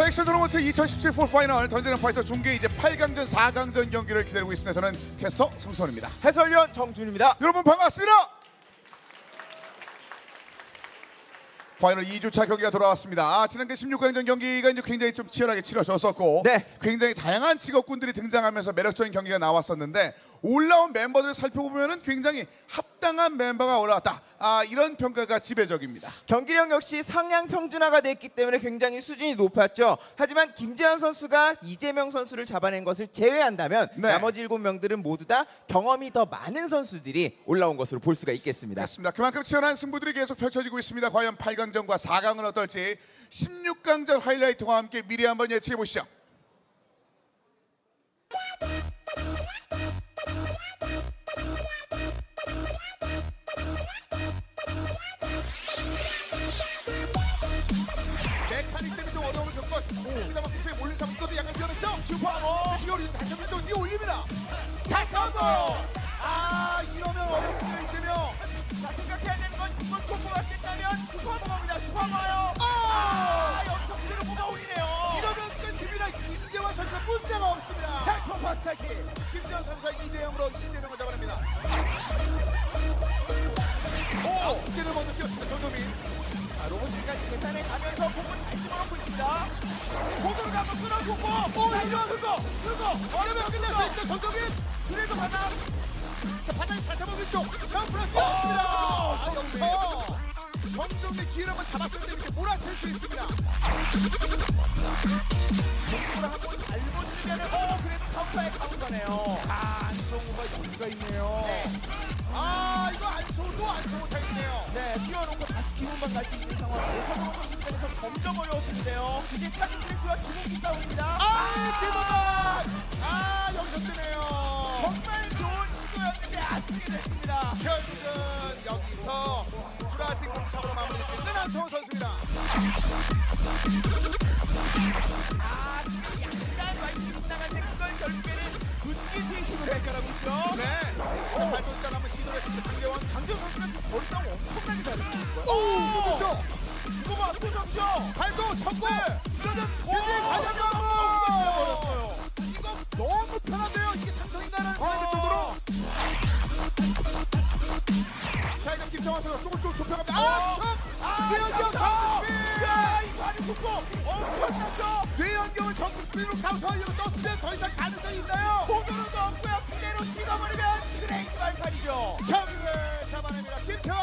자, 엑스 토너먼트 2017 4파이널 던지는 파이터 중계 이제 8강전, 4강전 경기를 기다리고 있습니다. 저는 캐스터 성선입니다. 해설위원 정준입니다. 여러분 반갑습니다. 파이널 2주차 경기가 돌아왔습니다. 아, 지난해 16강전 경기가 이제 굉장히 좀 치열하게 치러졌었고 네. 굉장히 다양한 직업군들이 등장하면서 매력적인 경기가 나왔었는데 올라온 멤버들을 살펴보면은 굉장히 합 당한 멤버가 올라왔다. 아, 이런 평가가 지배적입니다. 경기력 역시 상향 평준화가 됐기 때문에 굉장히 수준이 높았죠. 하지만 김재현 선수가 이재명 선수를 잡아낸 것을 제외한다면 네. 나머지 일곱 명들은 모두 다 경험이 더 많은 선수들이 올라온 것으로 볼 수가 있겠습니다. 그렇습니다. 그만큼 치열한 승부들이 계속 펼쳐지고 있습니다. 과연 8강전과 4강은 어떨지 16강전 하이라이트와 함께 미리 한번 예측해 보시죠. 겪고 있습니다만 기세에 몰린 상황 이것도 약간 위험했죠? 슈퍼모 비오리 다시 한번 또 뛰어 올립니다. 다시 한 번 바닥. 자, 바닥에 다시 한번 왼쪽. 뛰었습니다. 아, 여기서 정정의 기회를 한번 잡았을 때 이렇게 몰아칠 수 있습니다. 공을 한번 잘못 주면은, 어, 그래도 카운터에 카운터네요. 아, 안성우가 여기가 있네요. 네. 아, 이거 안성우도 안성우 타임이네요. 네, 뛰어놓고 다시 기분만 갈 수 있는 상황. 오사동 선수 입장에서 점점 어려워지는데요. 이제 차기 프레스와 기본기 싸움입니다. 아, 대박! 아, 아쉽게 됐습니다. 결국은 여기서 수라지 공차으로 마무리 짓는 안성우 선수입니다. 아, 지금 약간 완전히 나갔는데 그걸 결국에는 군기 세식으로 해결하고 있죠. 네. 자, 발도 일단 한번 시도했습니다. 장재원. 강정 선수가 지금 거리싸움 엄청나게 잘했어요. 오, 그렇죠. 이거 봐, 또 잡죠. 발도 쳤고. 그러면 속도 엄청나죠. 뇌연경을 정스피드로 카운터 이로 떴으면 더 이상 가능성이 있나요? 공으로도 없고요. 그대로 찍어버리면 트레이드 발판이죠. 경기를 잡아냅니다. 김태환.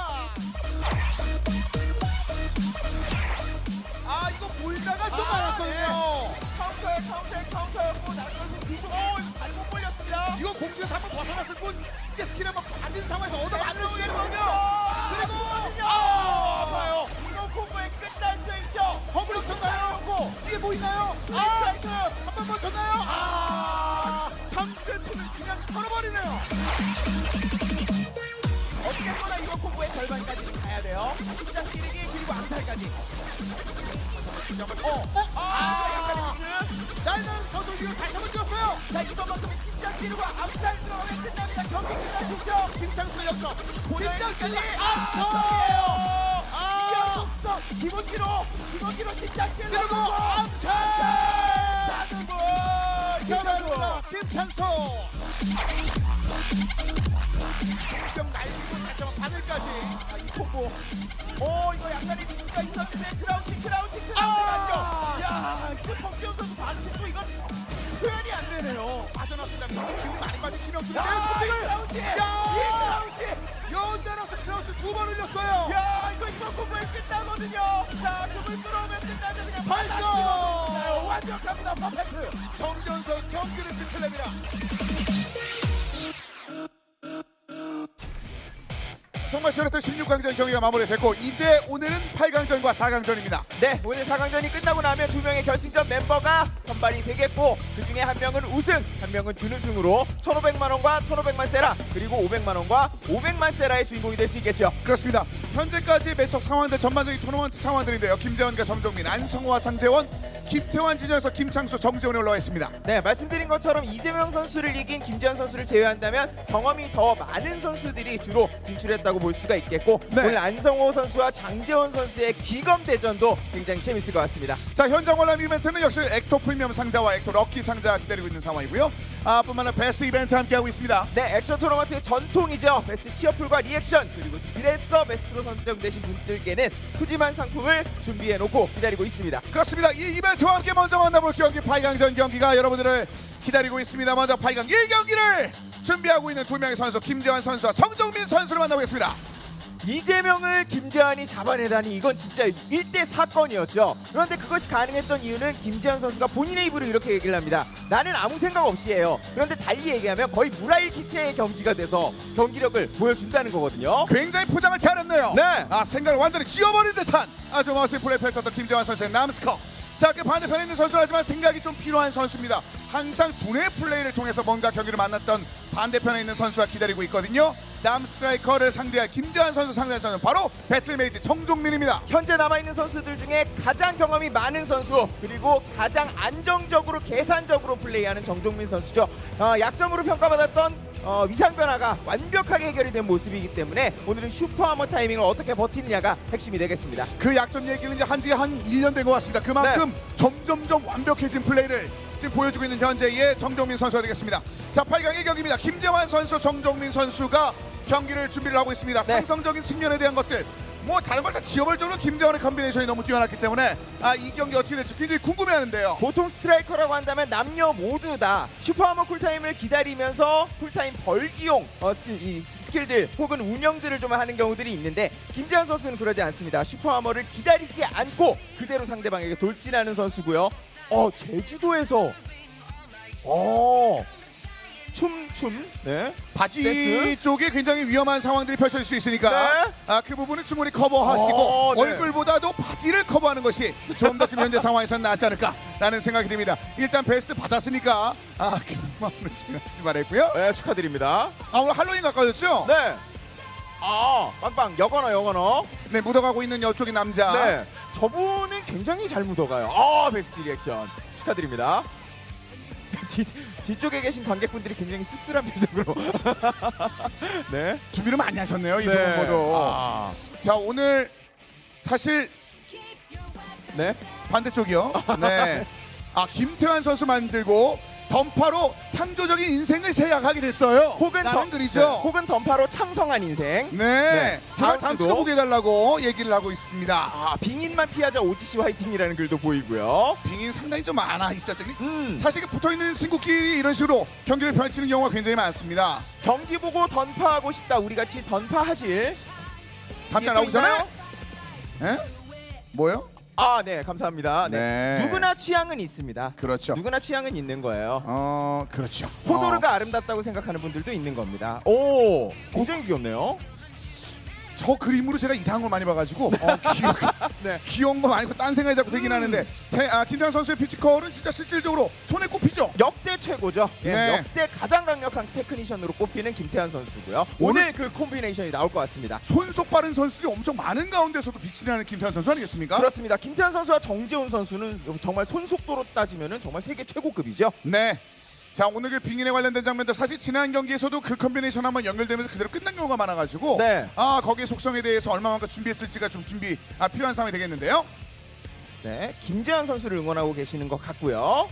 아 이거 보이다가 좀 아, 많았거든요. 카운터에 카운터에 카운터였고 나중에 뒤쪽 어 이거 잘못 걸렸습니다. 이거 공중에서 한번 벗어났을 뿐 이게 스킬 한번 빠진 상황에서 얻어 맞는 시간 시간이거든요. 이게 보이나요? 아 인사이드 한번 버텼나요? 아 3세트는 그냥 털어버리네요. 어쨌거나 이거 콤보의 절반까지 가야 돼요. 심장 찌르기 그리고 암살까지. 어? 어? 아 약간의 아 미스. 날면서도 이거 다시 한번 뛰었어요. 자 이것만큼은 심장 찌르고 암살 들어가면 끝납니다. 경기 있죠. 김창수. 김창수 끝까지. 아! 아! 기본기로 기본기로 찌르고 찌르고 암살! 사두고 잡아냅니다. 김창수. 공격 날리고 다시 한번 바늘까지. 아, 이 콤보. 오 이거 약간의 미스가 있었는데 크라우치 크라우치 크라우치 아! 야 이거 정지현 선수 반응 속도 이건 표현이 안 되네요. 빠져나왔습니다. 기운이 많이 빠진 김영수. 야 크라우치. 야! 이 크라우치. 연달아서 크라우치 두 번 흘렸어요. 야 이거 콤보에 끝나거든요. 자 그물 끌어오면 끝나죠 그냥 발사! 완벽합니다 퍼펙트. 정전 선수 경기를 끝을 냅니다. 정말 치열했던 16강전 경기가 마무리됐고 이제 오늘은 8강전과 4강전입니다. 네, 오늘 4강전이 끝나고 나면 두 명의 결승전 멤버가 선발이 되겠고 그 중에 한 명은 우승, 한 명은 준우승으로 1,500만 원과 1,500만 세라 그리고 500만 원과 500만 세라의 주인공이 될 수 있겠죠. 그렇습니다. 현재까지 매첩 상황들 전반적인 토너먼트 상황들인데요. 김재원과 정종민, 안승호와 상재원, 김태환 진영에서 김창수 정재훈이 올라와 있습니다. 네, 말씀드린 것처럼 이재명 선수를 이긴 김지현 선수를 제외한다면 경험이 더 많은 선수들이 주로 진출했다고 볼 수가 있겠고 네. 오늘 안성호 선수와 장재원 선수의 귀검 대전도 굉장히 재밌을 것 같습니다. 자 현장 관람 이벤트는 역시 엑토 프리미엄 상자와 엑토 럭키 상자 기다리고 있는 상황이고요. 아 뿐만 아니라 베스트 이벤트 함께하고 있습니다. 네, 액션 토너먼트의 전통이죠. 베스트 치어풀과 리액션 그리고 드레서 베스트로 선정되신 분들께는 푸짐한 상품을 준비해 놓고 기다리고 있습니다. 그렇습니다. 이 이벤트 와 함께 먼저 만나볼 경기 8강전 경기가 여러분들을 기다리고 있습니다. 먼저 8강 1경기를 준비하고 있는 두 명의 선수 김재환 선수와 성정민 선수를 만나보겠습니다. 이재명을 김재환이 잡아내다니 이건 진짜 일대 사건이었죠. 그런데 그것이 가능했던 이유는 김재환 선수가 본인의 입으로 이렇게 얘기를 합니다. 나는 아무 생각 없이 해요. 그런데 달리 얘기하면 거의 무라일키체의 경기가 돼서 경기력을 보여준다는 거거든요. 굉장히 포장을 잘했네요. 네. 아 생각을 완전히 지워버린 듯한 아주 멋진 플레이 펼쳤던 김재환 선수의 남스커. 자, 그 반대편에 있는 선수는 하지만 생각이 좀 필요한 선수입니다. 항상 두뇌 플레이를 통해서 뭔가 경기를 만났던 반대편에 있는 선수가 기다리고 있거든요. 남 스트라이커를 상대할 김재환 선수 상대한 선수는 바로 배틀메이지 정종민입니다. 현재 남아있는 선수들 중에 가장 경험이 많은 선수 그리고 가장 안정적으로 계산적으로 플레이하는 정종민 선수죠. 어, 약점으로 평가받았던 어, 위상 변화가 완벽하게 해결이 된 모습이기 때문에 오늘은 슈퍼하머 타이밍을 어떻게 버티느냐가 핵심이 되겠습니다. 그 약점 얘기는 이제 한 지 한 1년 된 것 같습니다. 그만큼 네. 점점점 완벽해진 플레이를 지금 보여주고 있는 현재의 정정민 선수가 되겠습니다. 자, 8강 1경기입니다. 김재환 선수, 정정민 선수가 경기를 준비를 하고 있습니다. 네. 상성적인 측면에 대한 것들 뭐 다른 걸다 정도로 김재환의 컨비네이션이 너무 뛰어났기 때문에 아, 이 경기 어떻게 될지 굉장히 궁금해하는데요. 보통 스트라이커라고 한다면 남녀 모두 다 슈퍼하머 쿨타임을 기다리면서 쿨타임 벌기용 어, 스킬, 이 스킬들 혹은 운영들을 좀 하는 경우들이 있는데 김재환 선수는 그러지 않습니다. 슈퍼하머를 기다리지 않고 그대로 상대방에게 돌진하는 선수고요. 어 제주도에서 어 춤 춤 네 바지 댄스? 쪽에 굉장히 위험한 상황들이 펼쳐질 수 있으니까 네. 아, 그 부분은 충분히 커버하시고 어, 네. 얼굴보다도 바지를 커버하는 것이 좀 더 지금 현재 상황에서는 낫지 않을까라는 생각이 듭니다. 일단 베스트 받았으니까 아, 그 마음으로 집중하시기 바랬고요. 네, 축하드립니다. 아, 오늘 할로윈 가까워졌죠? 네. 아 빵빵 여건어 여건어 네, 묻어가고 있는 여쪽의 남자. 네, 저분은 굉장히 잘 묻어가요. 아, 베스트 리액션 축하드립니다. 뒤, 뒤쪽에 계신 관객분들이 굉장히 씁쓸한 표정으로. 네. 준비를 많이 하셨네요, 이두 네. 분 모두. 아, 자, 오늘 사실 네. 반대쪽이요. 네. 아, 김태환 선수 만들고 던파로 창조적인 인생을 제약하게 됐어요. 혹은 던- 그리죠. 네, 혹은 던파로 창성한 인생. 네. 네. 제발 다음 다음 주도. 주도 보게 해달라고 얘기를 하고 있습니다. 아, 빙인만 피하자 오지씨 화이팅이라는 글도 보이고요. 빙인 상당히 좀 많아 있었죠. 음. 사실 붙어 있는 친구끼리 이런 식으로 경기를 펼치는 경우가 굉장히 많습니다. 경기 보고 던파하고 싶다. 우리 같이 던파하실. 답장 이게 또 나오기 전에? 있나요? 예? 뭐요? 아, 네, 감사합니다. 네. 네. 누구나 취향은 있습니다. 그렇죠. 누구나 취향은 있는 거예요. 어, 그렇죠. 호도르가 아름답다고 생각하는 분들도 있는 겁니다. 오, 굉장히 귀엽네요. 어, 저 그림으로 제가 이상한 걸 많이 봐가지고 어, 귀여, 네. 귀여운 거 많고 딴 생각이 자꾸 되긴 음. 하는데 태, 아, 김태환 선수의 피지컬은 진짜 실질적으로 손에 꼽히죠. 역대 최고죠. 예, 네. 역대 가장 강력한 테크니션으로 꼽히는 김태환 선수고요. 오늘, 그 콤비네이션이 나올 것 같습니다. 손속 빠른 선수들이 엄청 많은 가운데서도 나는 김태환 선수 아니겠습니까? 그렇습니다. 김태환 선수와 정재훈 선수는 정말 손속도로 따지면 정말 세계 최고급이죠. 네. 자 오늘 그 빙인에 관련된 장면들 사실 지난 경기에서도 그 컨비네이션 한번 연결되면서 그대로 끝난 경우가 많아가지고 네. 아 거기에 속성에 대해서 얼마만큼 준비했을지가 좀 준비 아, 필요한 상황이 되겠는데요. 네, 김재환 선수를 응원하고 계시는 것 같고요.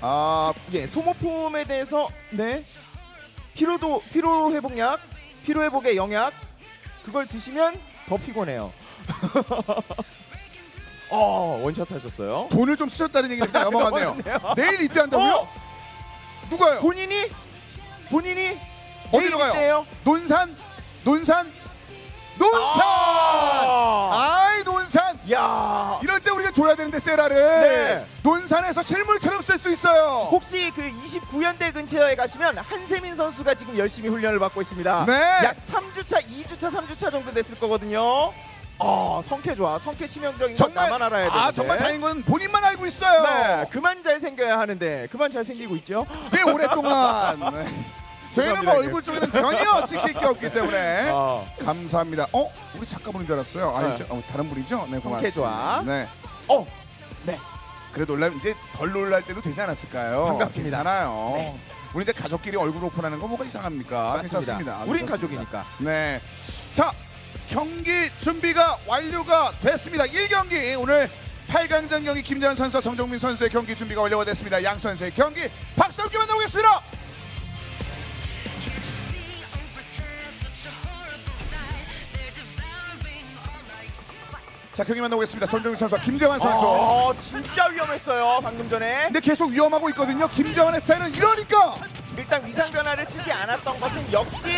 아 예, 소모품에 대해서 네 피로도 피로 회복약, 피로 회복의 영약 그걸 드시면 더 피곤해요. 어 원샷 하셨어요. 돈을 좀 쓰셨다는 얘기가 넘어갔네요. 넘어갔네요. 내일 입대한다고요? 어? 누가요? 본인이 본인이 어디로 가요? 입대해요? 논산? 논산? 논산! 아! 아이 논산! 야 이럴 때 우리가 줘야 되는데 세라를 네. 논산에서 실물처럼 쓸 수 있어요. 혹시 그 29연대 근처에 가시면 한세민 선수가 지금 열심히 훈련을 받고 있습니다. 네. 약 3주차, 2주차, 3주차 정도 됐을 거거든요. 아 성캐 좋아. 성캐 치명적인 건 정말 나만 알아야 되는데. 아 정말 다행인 건 본인만 알고 있어요. 네, 그만 잘 생겨야 하는데 그만 잘 생기고 있죠. 꽤 오랫동안 네. 저희는 뭐 죄송합니다, 얼굴 쪽에는 전혀 지킬 게 없기 때문에 어. 감사합니다. 어 우리 작가분인 줄 알았어요. 아니 네. 저, 어, 다른 분이죠? 네 성캐 고맙습니다. 좋아. 네. 어, 네. 그래 놀라면 이제 덜 놀랄 때도 되지 않았을까요? 반갑습니다. 괜찮아요. 네. 우리 이제 가족끼리 얼굴 오픈하는 거 뭐가 이상합니까? 맞습니다. 괜찮습니다. 우린. 가족이니까. 네. 자, 경기 준비가 완료가 됐습니다. 1경기 오늘 8강전 경기 김재환 선수와 정종민 선수의 경기 준비가 완료가 됐습니다. 양 선수의 경기 박수 함께 만나보겠습니다. 자, 경기 만나보겠습니다. 정종민 선수와 김재환 선수. 어, 진짜 위험했어요. 방금 전에. 근데 계속 위험하고 있거든요. 김재환의 스타일은 이러니까. 일단 위상 변화를 쓰지 않았던 것은 역시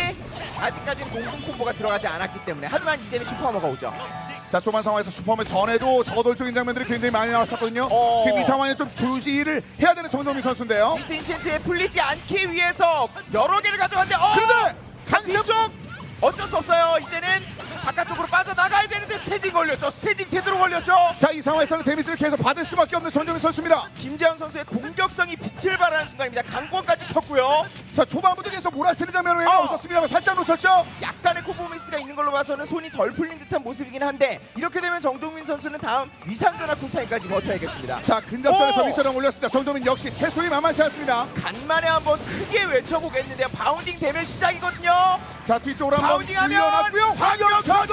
아직까지는 공중 콤보가 들어가지 않았기 때문에 하지만 이제는 슈퍼하머가 오죠. 자 초반 상황에서 슈퍼맨 전에도 저돌적인 장면들이 굉장히 많이 나왔었거든요. 어. 지금 이 상황에 좀 주시를 해야 되는 정정민 선수인데요. 디스 인첸트에 풀리지 않기 위해서 여러 개를 가져갔는데 어! 그런데 강 뒤쪽 어쩔 수 없어요. 이제는 바깥쪽으로 빠져나가야 되는데 스탠딩 걸렸죠. 스탠딩 제대로 걸렸죠. 자 이 상황에서는 데미지를 계속 받을 수밖에 없는 정정민 선수입니다. 김재현 선수의 공격성이 빛을 발하는 순간입니다. 강권까지 쳤고요. 자 초반부터 계속 몰아치는 장면은 어. 없었습니다만 살짝 놓쳤죠. 약간의 코보 미스가 있는 걸로 봐서는 손이 덜 풀린 듯한 모습이긴 한데 이렇게 되면 정동민 선수는 다음 위상 변화 쿨타임까지 버텨야겠습니다. 자 근접전에서 오. 위처럼 올렸습니다. 정정민 역시 채소이 만만치 않습니다. 간만에 한번 크게 외쳐보겠는데요. 바운딩 되면 시작이거든요. 자 뒤쪽으로 한번 바운딩하면. 환경 환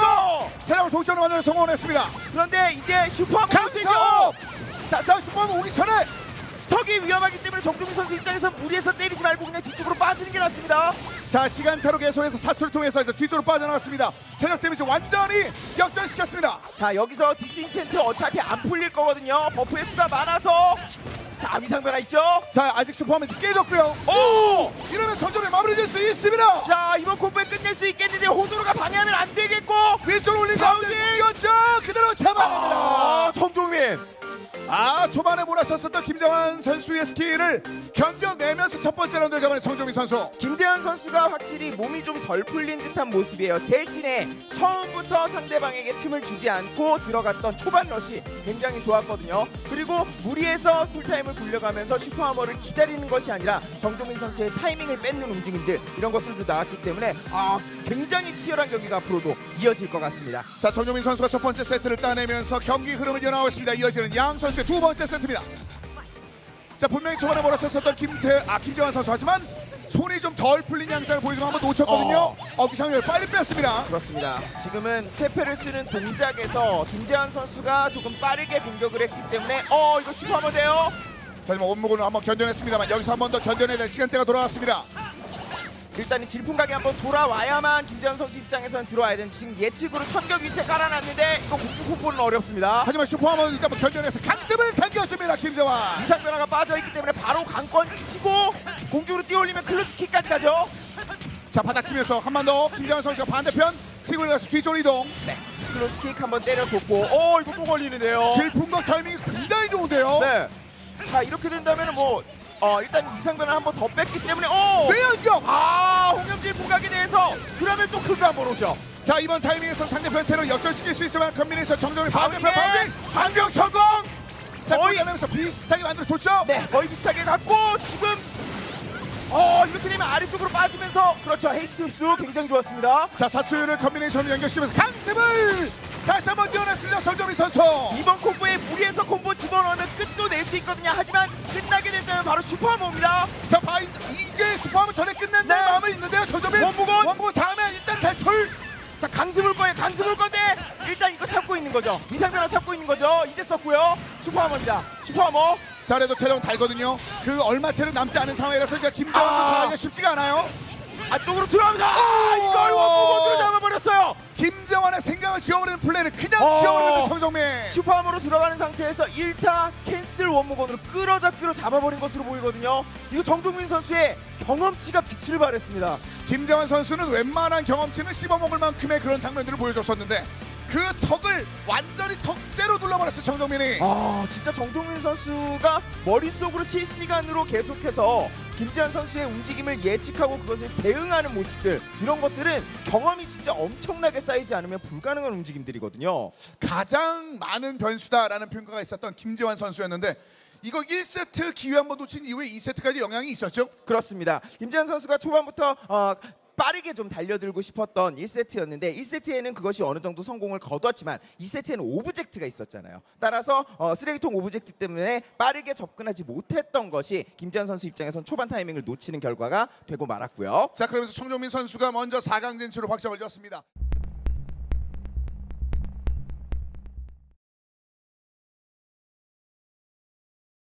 경 전도 전도. 체력 동점을 만들어 성공했습니다. 그런데 이제 슈퍼 강석! 강석 자, 자 슈퍼맨 오기 전에 스톡이 위험하기 때문에 정동민 선수 입장에서 무리해서 때리지 말고 그냥 뒤쪽으로 빠지는 게 낫습니다. 자 시간차로 계속해서 사수를 통해서 이제 뒤쪽으로 빠져나왔습니다. 체력 데미지 완전히 역전시켰습니다. 자 여기서 디스 인첸트 어차피 안 풀릴 거거든요. 버프의 수가 많아서 자 위상 변화 있죠. 자 아직 슈퍼맨 깨졌고요. 오! 이러면 전점에 마무리될 수 있습니다. 자 이번 콤보에 끝낼 수 있겠는데 호도로가 방해하면 몰아쳤었던 김정환 선수의 스킬을 견뎌내면서 첫 번째 라운드를 잡아낸 정종민 선수. 김재현 선수가 확실히 몸이 좀 덜 풀린 듯한 모습이에요. 대신에 처음부터 상대방에게 틈을 주지 않고 들어갔던 초반 러시 굉장히 좋았거든요. 그리고 무리해서 쿨타임을 굴려가면서 슈퍼하머를 기다리는 것이 아니라 정종민 선수의 타이밍을 뺏는 움직임들 이런 것들도 나왔기 때문에 아 굉장히 치열한 경기가 앞으로도 이어질 것 같습니다. 자 정종민 선수가 첫 번째 세트를 따내면서 경기 흐름을 이어나가고 있습니다. 이어지는 양 선수의 두 번째 세트입니다. 자 분명히 초반에 몰아쳤었던 김태 아 김정환 선수 하지만 손이 좀 덜 풀린 양상을 보여주면 한번 놓쳤거든요. 어. 어, 비상을 빨리 뺐습니다. 그렇습니다. 지금은 세패를 쓰는 동작에서 김재현 선수가 조금 빠르게 공격을 했기 때문에 어 이거 슈퍼하머 돼요. 자 지금 원목으로 한번 견뎌냈습니다만 여기서 한 번 더 견뎌내야 될 시간대가 돌아왔습니다. 일단 이 질풍각이 한번 돌아와야만 김재현 선수 입장에서는 들어와야 되는 지금 예측으로 천격 위치에 깔아놨는데 이거 공중 콤보는 어렵습니다. 하지만 슈퍼하면 일단 한번 견뎌내서 강습을 당겨줍니다 김정환. 이상 변화가 빠져있기 때문에 바로 강권 치고 공중으로 뛰어올리면 클로즈킥까지 가죠. 자 바닥 치면서 한 번 더 김정환 선수가 반대편 치고 일어나서 뒤쪽으로 이동. 네. 클로즈킥 한번 때려줬고 어 이거 또 걸리는데요. 질풍각 타이밍이 굉장히 좋은데요. 네. 자 이렇게 된다면 뭐 어, 일단 이상 변화 한번 더 뺐기 때문에 어 외연격. 아 홍영진 풍각에 대해서 한번 오죠. 자 이번 타이밍에서 상대편 체력 역전시킬 수 있을 만한 컨비네이션 정점이! 반대편 바운딩 반격 성공. 자 거의- 거의 면서 비슷하게 만들어 줬죠. 네, 거의 비슷하게 갔고 지금 어 이렇게 되면 아래쪽으로 빠지면서 그렇죠 헤이스트 흡수 굉장히 좋았습니다. 자 사투율을 컨비네이션을 연결시키면서 강습을 다시 한번 뛰어냈습니다 정점이 선수. 이번 콤보에 무리해서 콤보 집어넣으면 끝도 낼 수 있거든요. 하지만 끝나게 된다면 바로 슈퍼하모입니다. 자 바인 이게 슈퍼하면 전에 끝낸다 네. 마음은 있는데요 정점이. 원무건! 원무건 탈출. 자 강습을 거예요. 강습을 건데 일단 이거 참고 있는 거죠. 위상변화 참고 있는 거죠. 이제 썼고요. 슈퍼하모입니다. 슈퍼하모. 자 그래도 체력 달거든요. 그 얼마 채로 남지 않은 상황이라서 이제 김정환도 아. 가기가 쉽지가 않아요. 안쪽으로 들어갑니다. 아, 이걸 원무건으로 잡아버렸어요. 김정환의 생각을 지워버리는 플레이를 그냥 어. 지워버리는 정정민. 슈퍼함으로 들어가는 상태에서 1타 캔슬 원무건으로 끌어잡기로 잡아버린 것으로 보이거든요. 이거 정동민 선수의 경험치가 빛을 발했습니다. 김정환 선수는 웬만한 경험치는 씹어먹을 만큼의 그런 장면들을 보여줬었는데 그 턱을 완전히 턱째로 눌러버렸어 정정민이. 아 진짜 정동민 선수가 머릿속으로 실시간으로 계속해서 김지한 선수의 움직임을 예측하고 그것을 대응하는 모습들 이런 것들은 경험이 진짜 엄청나게 쌓이지 않으면 불가능한 움직임들이거든요. 가장 많은 변수다라는 평가가 있었던 김재환 선수였는데 이거 1세트 기회 한 번 놓친 이후에 2세트까지 영향이 있었죠. 그렇습니다. 김지한 선수가 초반부터 어, 빠르게 좀 달려들고 싶었던 1세트였는데 1세트에는 그것이 어느 정도 성공을 거두었지만 2세트에는 오브젝트가 있었잖아요. 따라서 어, 쓰레기통 오브젝트 때문에 빠르게 접근하지 못했던 것이 김지현 선수 입장에선 초반 타이밍을 놓치는 결과가 되고 말았고요. 자 그러면서 청정민 선수가 먼저 4강 진출을 확정을 지었습니다.